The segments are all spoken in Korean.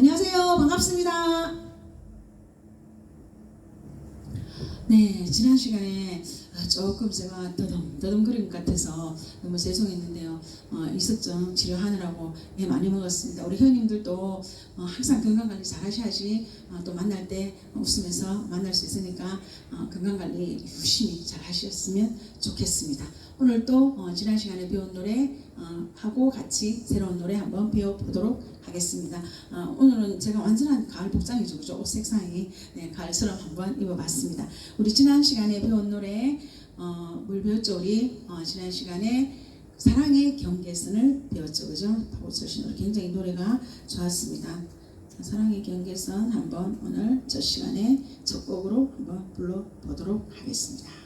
안녕하세요. 반갑습니다. 네, 지난 시간에 아, 조금 제가 더듬 더듬거린 것 같아서 너무 죄송했는데요. 어, 이석증 치료하느라고 예, 많이 먹었습니다. 우리 회원님들도 어, 항상 건강관리 잘 하셔야지 어, 또 만날 때 웃으면서 만날 수 있으니까 어, 건강관리 열심히 잘 하셨으면 좋겠습니다. 오늘 또 어, 지난 시간에 배운 노래 어, 하고 같이 새로운 노래 한번 배워보도록 하겠습니다. 어, 오늘은 제가 완전한 가을 복장이죠, 그죠? 옷 색상이 네, 가을처럼 한번 입어봤습니다. 우리 지난 시간에 배운 노래 어, 뭘 배웠죠? 우리 어, 지난 시간에 사랑의 경계선을 배웠죠, 그죠? 노래 굉장히 노래가 좋았습니다. 자, 사랑의 경계선 한번 오늘 첫 시간에 첫 곡으로 한번 불러보도록 하겠습니다.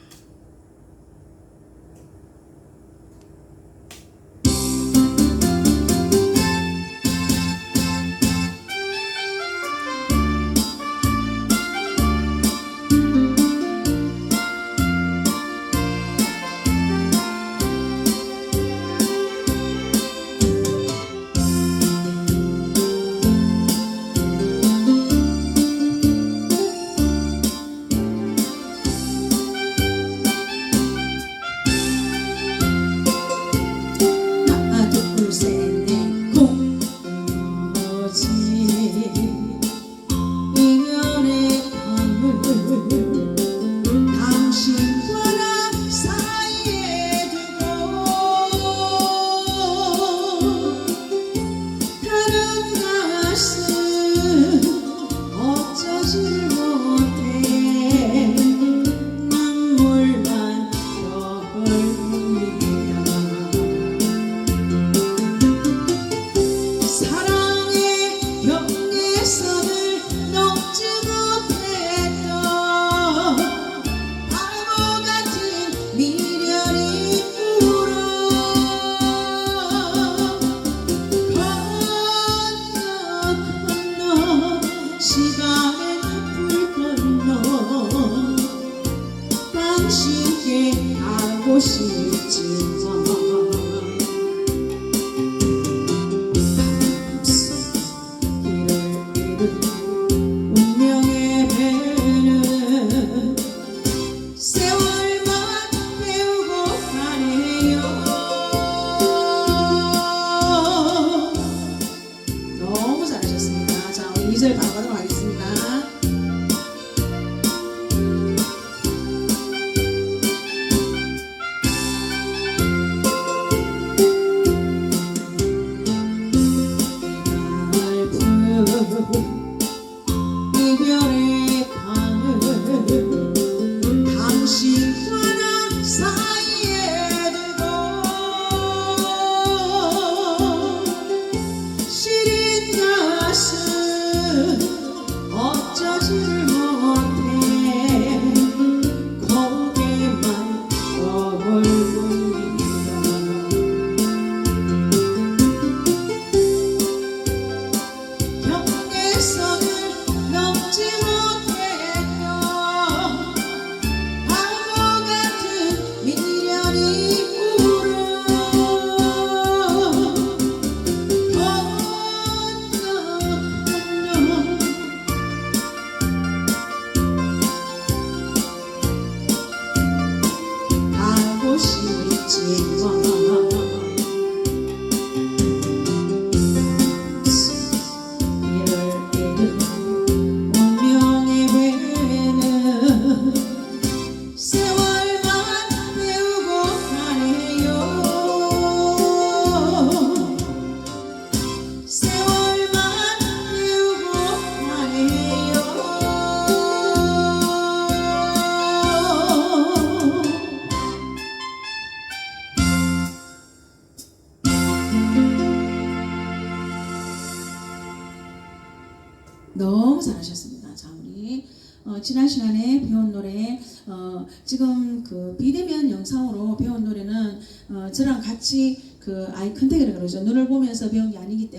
당신께 가고 싶지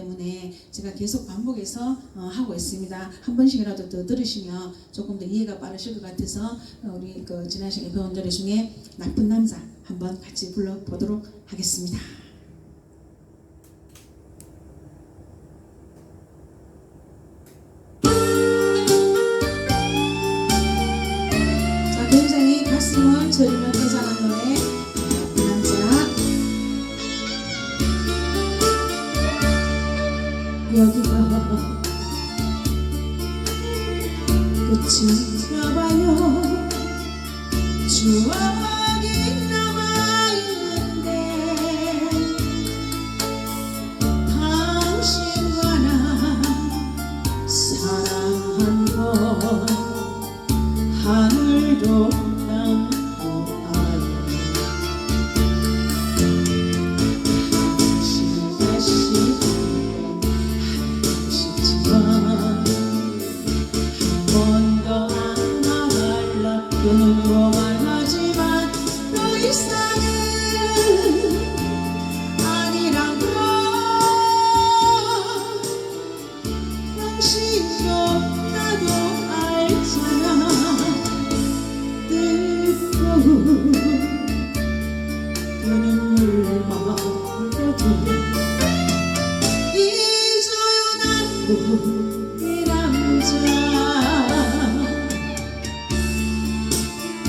때문에 제가 계속 반복해서 어, 하고 있습니다. 한 번씩이라도 더 들으시면 조금 더 이해가 빠르실 것 같아서 어, 우리 그 지난 시간에 배운 노래 중에 나쁜 남자 한번 같이 불러보도록 하겠습니다. to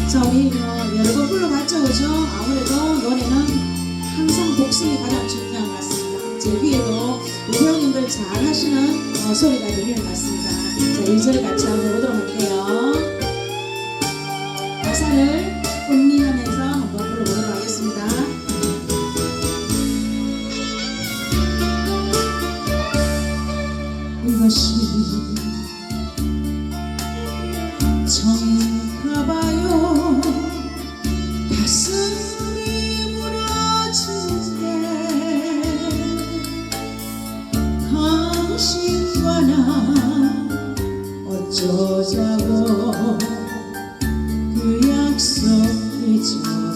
자 우리 어, 여러 번 불러봤죠 그죠? 아무래도 노래는 항상 복습이 가장 중요한 것 같습니다. 제 위에도 우리 회원님들 잘 하시는 어, 소리가 들리는 것 같습니다. 자 1절 같이 한번 해보도록 할게요 그약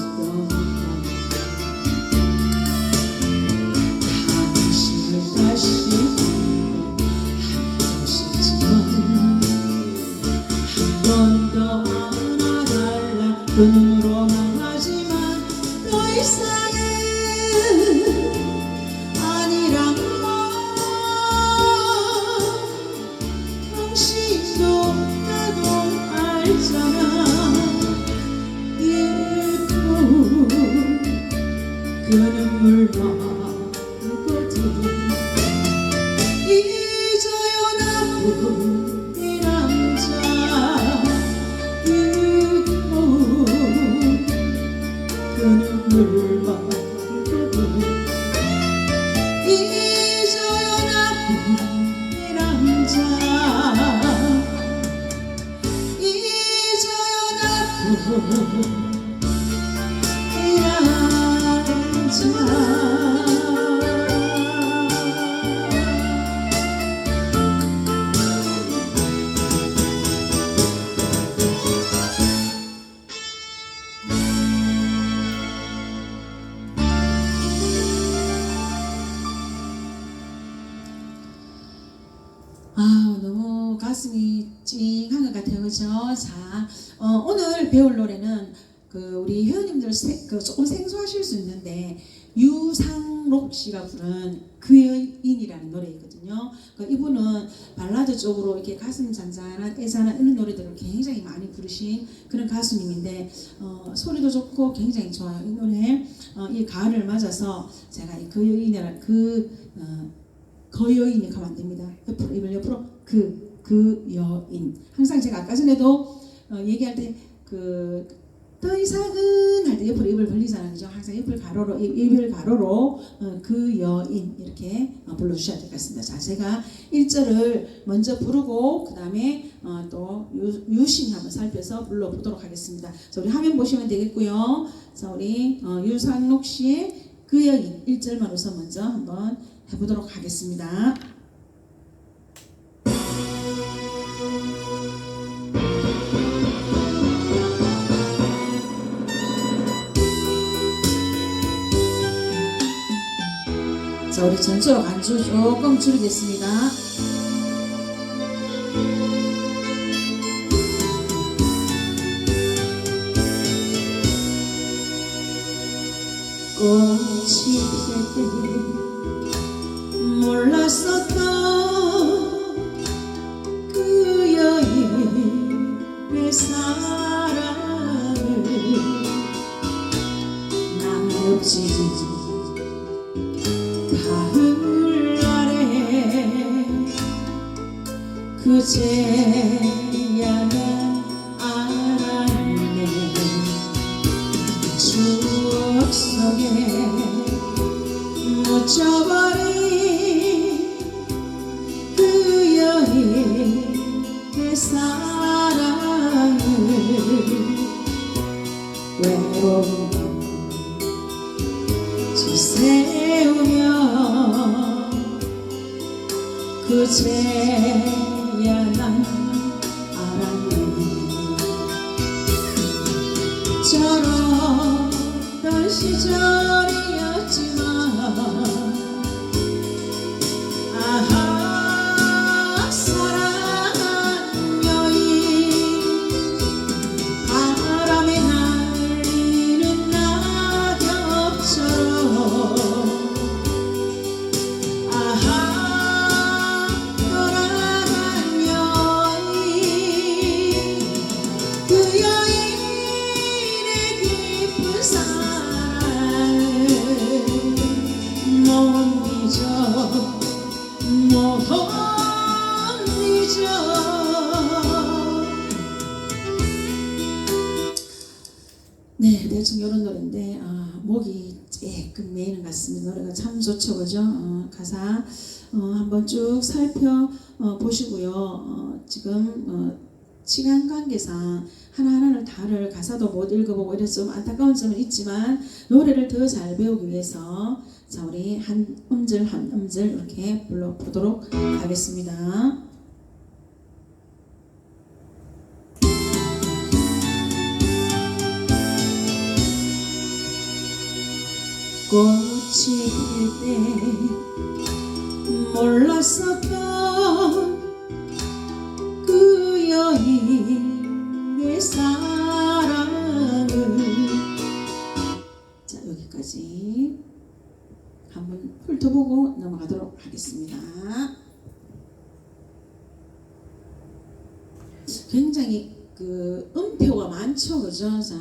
그 유상록 씨가 부른 그의 인이라는 노래이거든요 그 이분은 발라드 쪽으로 이렇게 가슴 잔잔한 애잔한 이런 노래들을 굉장히 많이 부르신 그런 가수님인데 어, 소리도 좋고 굉장히 좋아요 이 노래 어, 이 가을을 맞아서 제가 이 그의 인이라는 그 어, 그 여인이 가면 안 됩니다. 옆으로 입을 옆으로 그 그 여인. 항상 제가 아까 전에도 어, 얘기할 때그 더 이상은 할 때 옆으로 입을 벌리잖아요. 그죠? 항상 옆을 가로로 입, 입을 가로로 어, 그 여인 이렇게 어, 불러주셔야 될 것 같습니다. 자, 제가 1절을 먼저 부르고 그 다음에 어, 또 유, 유심히 한번 살펴서 불러보도록 하겠습니다. 자, 우리 화면 보시면 되겠고요. 자, 우리 어, 유상록 씨의 그 여인 1절만 우선 먼저 한번 해보도록 하겠습니다. 자, 우리 전체로 간주 조금 줄이겠습니다. 그제야 난 알았네. 추억 속에 묻혀버 쭉 살펴 어, 보시고요. 어, 지금 어, 시간 관계상 하나하나를 다를 가사도 못 읽어보고 이래서 좀 안타까운 점은 있지만 노래를 더 잘 배우기 위해서 자 우리 한 음절 한 음절 이렇게 불러보도록 하겠습니다. 꽃이 필때 몰랐었던 그 여인의 사랑을 자 여기까지 한번 훑어보고 넘어가도록 하겠습니다. 굉장히 그 음표가 많죠, 그죠? 자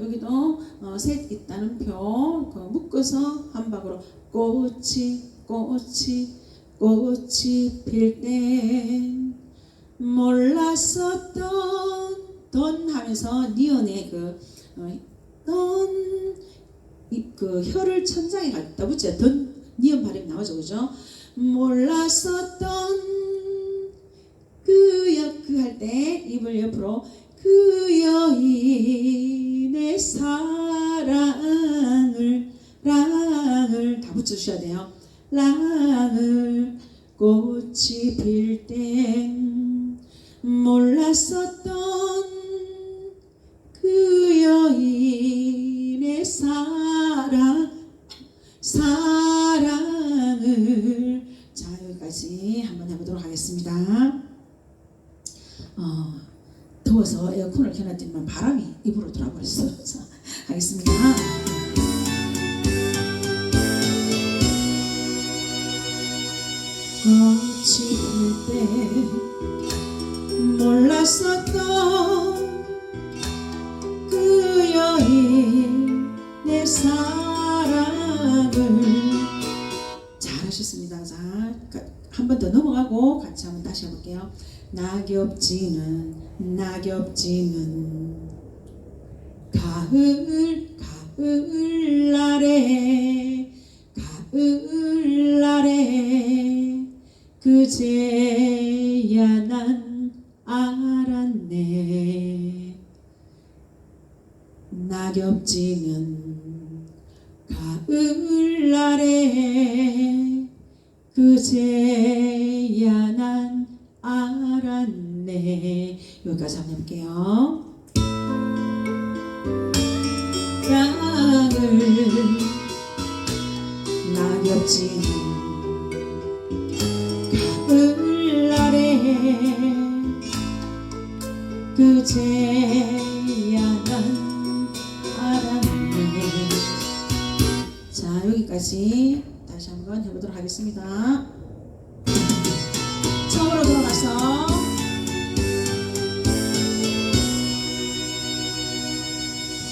여기도 어, 셋 있다는 표그 묶어서 한 박으로 꽃이 꽃이 꽃이 필 땐 몰랐었던 돈 하면서 니은의 그 어, 던, 이, 그 혀를 천장에 갖다 붙여 던 니은 발음이 나오죠, 그죠? 몰랐었던 그여 그 할 때 입을 옆으로 그 여인의 사랑을 랑을 다 붙여주셔야 돼요. 랑을 꽃이 필 땐 몰랐었던 그 여인의 사랑 사랑을 자 여기까지 한번 해보도록 하겠습니다. 어, 더워서 에어컨을 켜놨더니만 바람이 입으로 돌아버렸어요. 자, 하겠습니다. 때 몰랐었던 그 여인의 사랑을 잘하셨습니다. 자, 한 번 더 넘어가고 같이 한번 다시 해볼게요. 낙엽지는 낙엽지는 가을 가을 날에 가을 날에 그제 처음으로 돌아가서.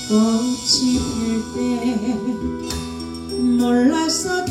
꽃이 필때 몰랐었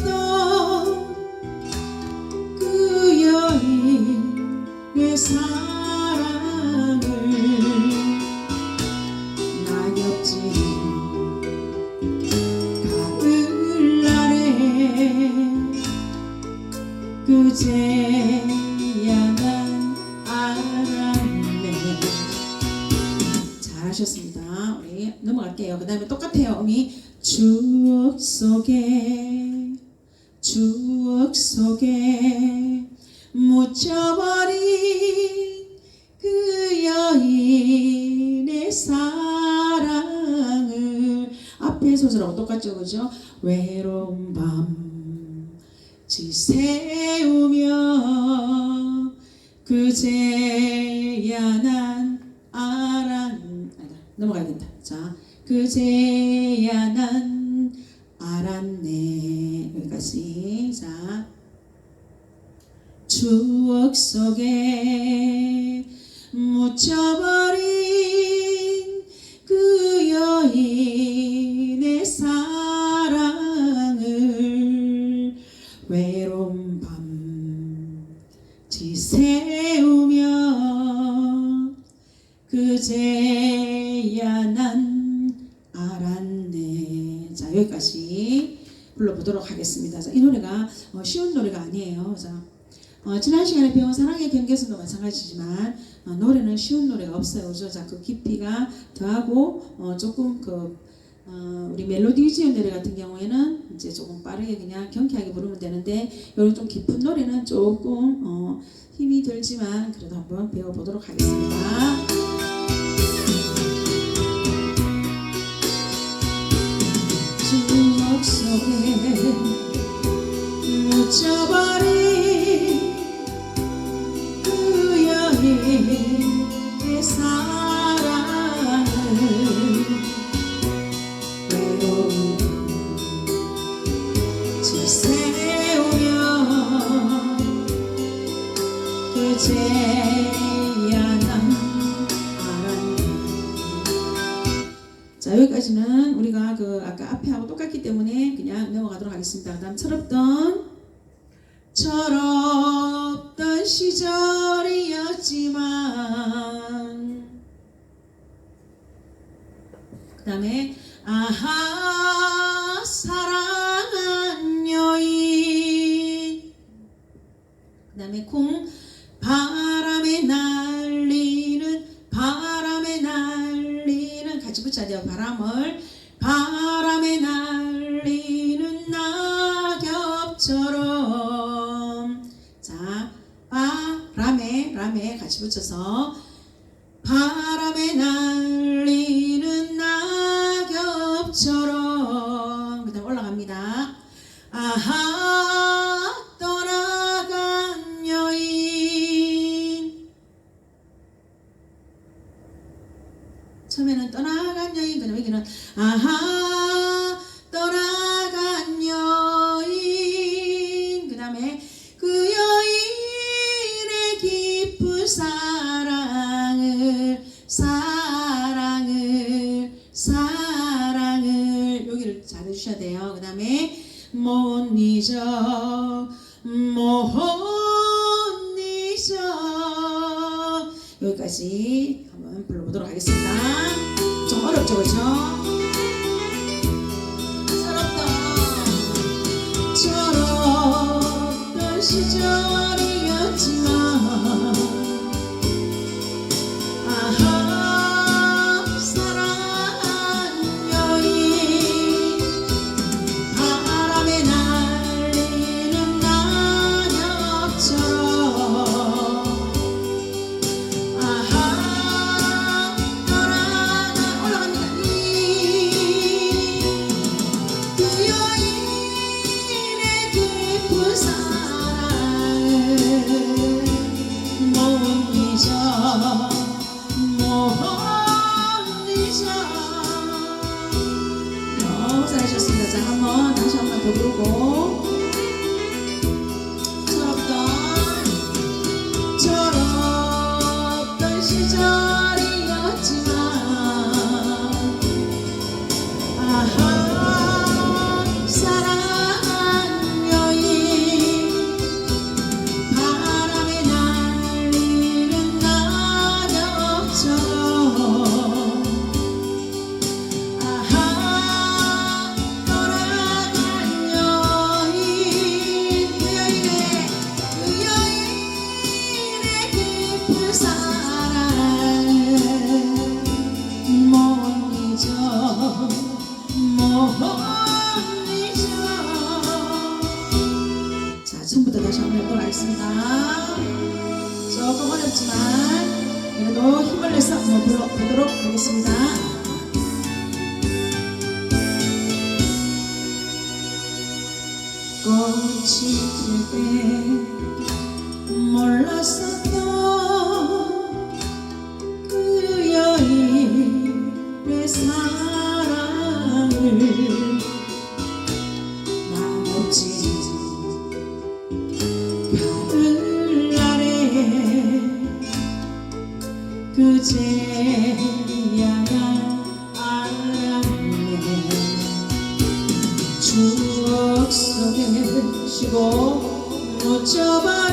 묻혀버린 그 여인의 사랑을. 앞에 소설하고 똑같죠 그죠? 외로운 밤 지새우며 그제 그제야 난 알았네 자 여기까지 불러보도록 하겠습니다 자, 이 노래가 어, 쉬운 노래가 아니에요 자, 어, 지난 시간에 배운 사랑의 경계선도 마찬가지지만 어, 노래는 쉬운 노래가 없어요. 그죠? 자, 그 깊이가 더하고 어, 조금 그 어, 우리 멜로디지의 노래 같은 경우에는 이제 조금 빠르게 그냥 경쾌하게 부르면 되는데 이런 좀 깊은 노래는 조금 어, 힘이 들지만 그래도 한번 배워보도록 하겠습니다. 추억 속 하겠습니다. 그다음 철없던 철없던 시절이었지만. 그 다음에 아하 사랑한 여인. 그 다음에 콩 바람에 날리는 바람에 날리는 같이 붙여야 돼요. 바람을 바람에 날리는 낙엽처럼. 자 바람에 라에 같이 붙여서 바람에 날리 주셔야 돼요. 그 다음에 못 잊어 못 잊어 여기까지 한번 불러보도록 하겠습니다. 좀 어렵죠 그렇죠? 서럽다 철없던 시절 잘하셨습니다. 자 한번 다시 한 번 더 부르고 그제야 알았네 추억 속에 쉬고 묻혀버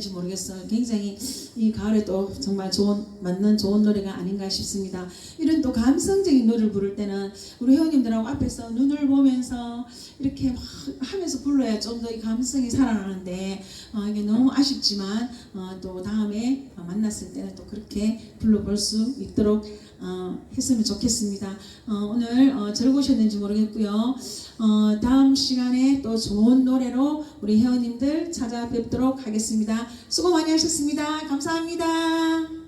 어떠셨는지 모르겠어요. 굉장히 이 가을에 또 정말 좋은 맞는 좋은 노래가 아닌가 싶습니다. 이런 또 감성적인 노래를 부를 때는 우리 회원님들하고 앞에서 눈을 보면서 이렇게 막 하면서 불러야 좀 더 이 감성이 살아나는데 어, 이게 너무 아쉽지만 어, 또 다음에 어, 만났을 때는 또 그렇게 불러볼 수 있도록 어, 했으면 좋겠습니다. 어, 오늘 어, 즐거우셨는지 모르겠고요. 어, 다음 시간에 또 좋은 노래로 우리 회원님들 찾아뵙도록 하겠습니다. 수고 많이 하셨습니다. 감사합니다.